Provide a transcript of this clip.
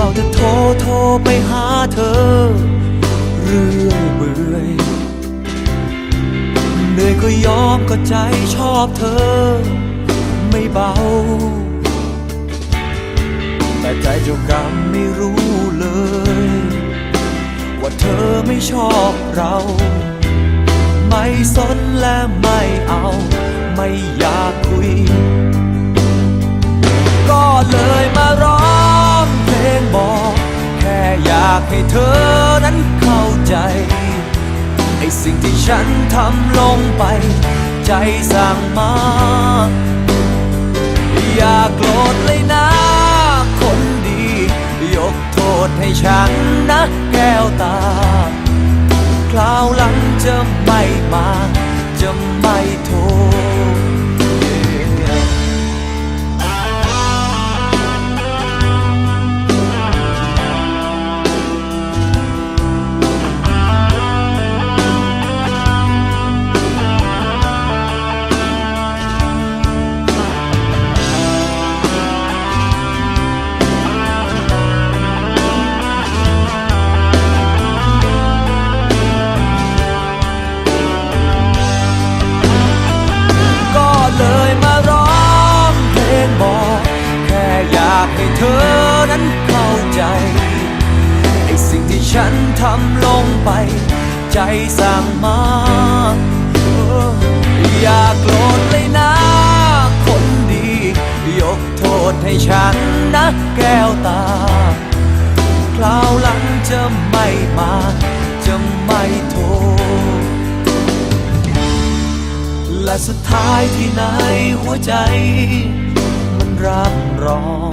ฝ้าจะโทรโทรไปหาเธอ เรื่อยเบื่อยเหนื่อยก็ยอมก็ใจชอบเธอ ไม่เบา แต่ใจเจ้ากรรมไม่รู้เลย ว่าเธอไม่ชอบเรา ไม่สนและไม่เอาากให้เธอนั้นเข้าใจไอ้สิ่งที่ฉันทำลงไป ใจสั่งมา อย่าโกรธเลยนะ คนดี ยกโทษให้ฉันนะแก้วตา คราวหลังจะไม่มา จะไม่โทษ ธอนั้นเข้าใจไอ้สิ่งที่ฉันทำลงไป ใจสั่งมาอย่าโกรธเลยนะ คนดี ยกโทษให้ฉันนะแก้วตา คราวหลังจะไม่มา จะไม่โทษ และสุดท้ายที่ไหนหัวใจ มันรับรอง